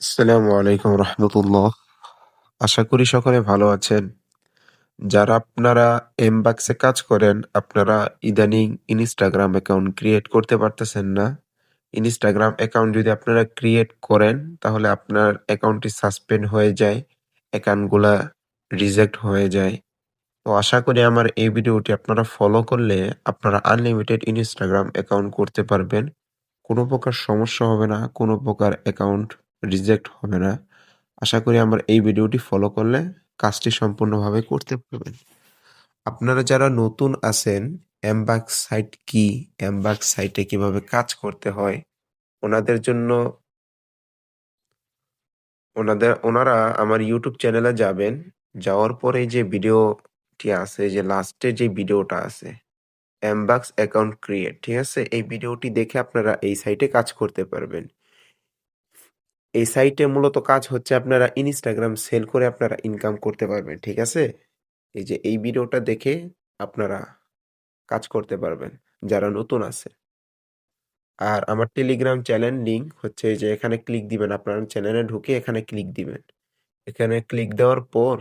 আসসালামু আলাইকুম রহমতুল্লাহ। আশা করি সকলে ভালো আছেন। যারা আপনারা এমবাক্সে কাজ করেন, আপনারা ইদানিং ইনস্টাগ্রাম অ্যাকাউন্ট ক্রিয়েট করতে পারতেছেন না। ইনস্টাগ্রাম অ্যাকাউন্ট যদি আপনারা ক্রিয়েট করেন, তাহলে আপনার অ্যাকাউন্টটি সাসপেন্ড হয়ে যায় অ্যাকাউন্টগুলা রিজেক্ট হয়ে যায়। তো আশা করি আমার এই ভিডিওটি আপনারা ফলো করলে আপনারা আনলিমিটেড ইনস্টাগ্রাম অ্যাকাউন্ট করতে পারবেন। কোনো প্রকার সমস্যা হবে না, কোনো প্রকার অ্যাকাউন্ট রিজেক্ট হবে না। আশা করি আমার এই ভিডিওটি ফলো করলে কাজটি সম্পূর্ণভাবে করতে পারবেন। আপনারা যারা নতুন আছেন এমবাক্স সাইট কি এমবাক্স সাইটে কীভাবে কাজ করতে হয়, ওনাদের জন্য ওনাদের, ওনারা আমার ইউটিউব চ্যানেলে যাবেন। যাওয়ার পরে যে ভিডিওটি আছে, যে লাস্টে যে ভিডিওটা আছে এমবাক্স অ্যাকাউন্ট ক্রিয়েট ঠিক আছে? এই ভিডিওটি দেখে আপনারা এই সাইটে কাজ করতে পারবেন। এই সাইটে মূলত কাজ হচ্ছে আপনারা ইনস্টাগ্রাম সেল করে আপনারা ইনকাম করতে পারবেন, ঠিক আছে? এই যে এই ভিডিওটা দেখে আপনারা কাজ করতে পারবেন, যারা নতুন আছে। আর আমার টেলিগ্রাম চ্যানেল লিঙ্ক হচ্ছে যে এখানে ক্লিক দিবেন, আপনার চ্যানেলে ঢুকে এখানে ক্লিক দিবেন। এখানে ক্লিক দেওয়ার পর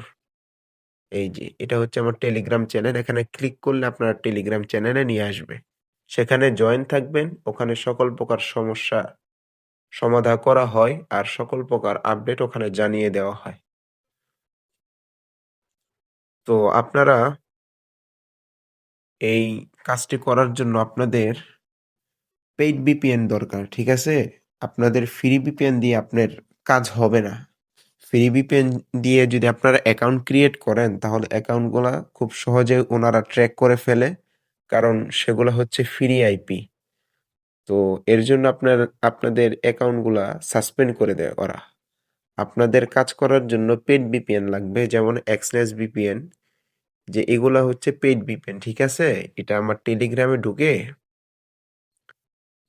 এই যে এটা হচ্ছে আমার টেলিগ্রাম চ্যানেল এখানে ক্লিক করলে আপনার টেলিগ্রাম চ্যানেলে নিয়ে আসবে। সেখানে জয়েন থাকবেন, ওখানে সকল প্রকার সমস্যা সমাধা করা হয় আর সকল প্রকার আপডেট ওখানে জানিয়ে দেওয়া হয়। তো আপনারা এই কাজটি করার জন্য আপনাদের পেইড ভিপিএন দরকার, ঠিক আছে? আপনাদের ফ্রি ভিপিএন দিয়ে আপনার কাজ হবে না। ফ্রি ভিপিএন দিয়ে যদি আপনারা অ্যাকাউন্ট ক্রিয়েট করেন, তাহলে অ্যাকাউন্টগুলা খুব সহজে ওনারা ট্র্যাক করে ফেলে, কারণ সেগুলো হচ্ছে ফ্রি আইপি তো এর জন্য আপনার, আপনাদের অ্যাকাউন্টগুলা সাসপেন্ড করে দেয় ওরা। আপনাদের কাজ করার জন্য পেড ভিপিএন লাগবে, যেমন এক্সনেস বিপিএন যে এগুলা হচ্ছে পেড ভিপিএন ঠিক আছে? এটা আমার টেলিগ্রামে ঢুকে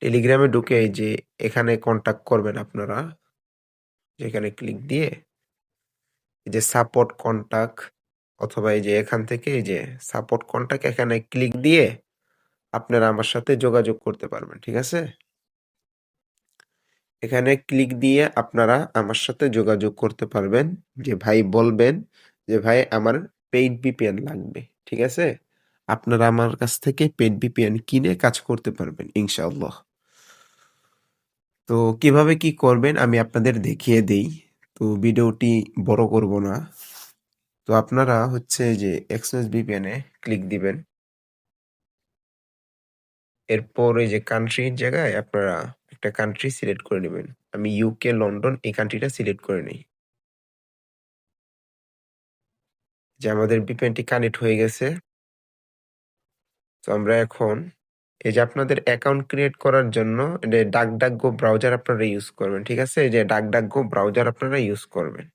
টেলিগ্রামে ঢুকে যে এখানে কন্টাক্ট করবেন আপনারা, যেখানে ক্লিক দিয়ে যে সাপোর্ট কন্টাক্ট অথবা এই যে এখান থেকে এই যে সাপোর্ট কন্টাক্ট এখানে ক্লিক দিয়ে আপনারা আমার সাথে যোগাযোগ করতে পারবেন, ঠিক আছে? এখানে ক্লিক দিয়ে আপনারা আমার সাথে যোগাযোগ করতে পারবেন। যে ভাই বলবেন যে, ভাই, আমার পেইড ভিপিএন লাগবে। ঠিক আছে? আপনারা আমার কাছ থেকে পেইড ভিপিএন কিনে কাজ করতে পারবেন, ইনশাআল্লাহ। তো কীভাবে কি করবেন আমি আপনাদের দেখিয়ে দেই। তো ভিডিওটি বড় করব না। তো আপনারা হচ্ছে যে এক্সএস ভিপিএনে ক্লিক দিবেন। এরপর এই যে কান্ট্রির জায়গায় আপনারা একটা কান্ট্রি সিলেক্ট করে নেবেন। আমি ইউকে লন্ডন এই কান্ট্রিটা সিলেক্ট করে নিই। যে আমাদের ভিপিএনটি কানেক্ট হয়ে গেছে। তো আমরা এখন এই যে আপনাদের অ্যাকাউন্ট ক্রিয়েট করার জন্য ডাক ডাক গো ব্রাউজার আপনারা ইউজ করবেন, ঠিক আছে? এই যে ডাক ডাক গো ব্রাউজার আপনারা ইউজ করবেন।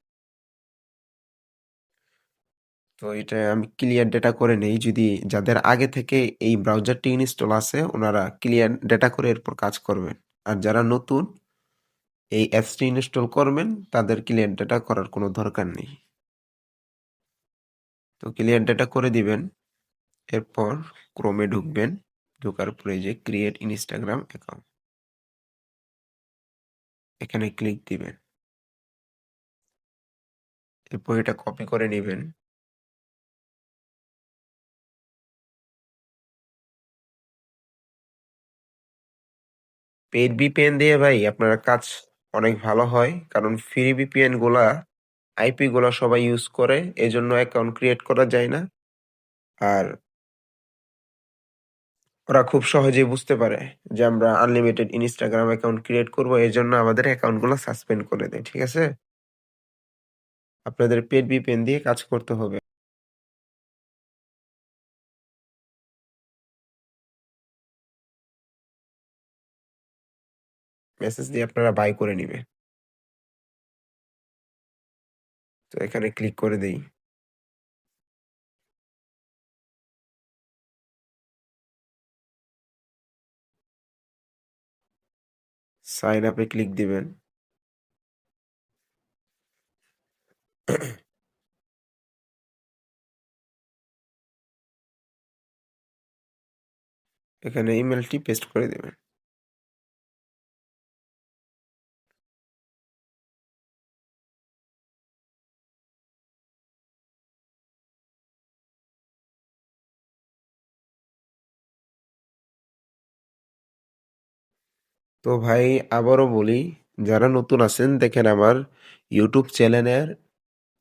তো এটা আমি ক্লিয়ার ডেটা করে নেই। যদি যাদের আগে থেকে এই ব্রাউজারটি ইনস্টল আছে, ওনারা ক্লিয়ার ডেটা করে এরপর কাজ করবেন। আর যারা নতুন, এই অ্যাপসটি ইনস্টল করবেন, তাদের ক্লিয়ার ডেটা করার কোনো দরকার নেই। তো ক্লিয়ার ডেটা করে দিবেন, এরপর ক্রোমে ঢুকবেন, ঢোকার পরে যে ক্রিয়েট ইনস্টাগ্রাম অ্যাকাউন্ট এখানে ক্লিক দিবেন। এরপর এটা কপি করে নেবেন। পেড ভিপিএন দিয়ে ভাই আপনারা কাজ অনেক ভালো হয়। কারণ ফ্রি ভিপিএনগুলা আইপি গুলা সবাই ইউজ করে, এজন্য অ্যাকাউন্ট ক্রিয়েট করা যায় না। আর ওরা খুব সহজেই বুঝতে পারে যে আমরা আনলিমিটেড ইনস্টাগ্রাম অ্যাকাউন্ট ক্রিয়েট করব এই জন্য আমাদের অ্যাকাউন্টগুলো সাসপেন্ড করে দেয়, ঠিক আছে? আপনাদের পেড ভিপিএন দিয়ে কাজ করতে হবে। মেসেজ দিয়ে আপনারা বাই করে নিবে তো এখানে ক্লিক করে দেই। সাইন আপে ক্লিক দিবেন। এখানে ইমেলটি পেস্ট করে দেবেন। তো ভাই আবারও বলি, যারা নতুন আছেন দেখেন আমার ইউটিউব চ্যানেলের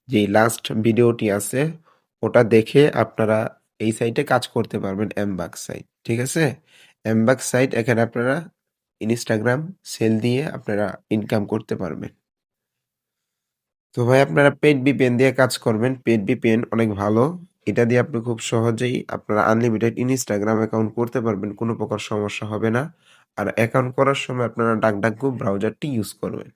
যেই লাস্ট ভিডিওটি আছে ওটা দেখে আপনারা এই সাইটে কাজ করতে পারবেন এমবাক্স সাইট ঠিক আছে? এমবাক্স সাইট এখানে আপনারা ইনস্টাগ্রাম সেল দিয়ে আপনারা ইনকাম করতে পারবেন। তো ভাই আপনারা পেড ভিপিএন দিয়ে কাজ করবেন পেড ভিপিএন অনেক ভালো। এটা দিয়ে আপনি খুব সহজেই আপনারা আনলিমিটেড ইনস্টাগ্রাম অ্যাকাউন্ট করতে পারবেন কোনো প্রকার সমস্যা হবে না। আর অ্যাকাউন্ট করার সময় আপনারা ডাকডাকগো ব্রাউজারটি ইউজ করবেন।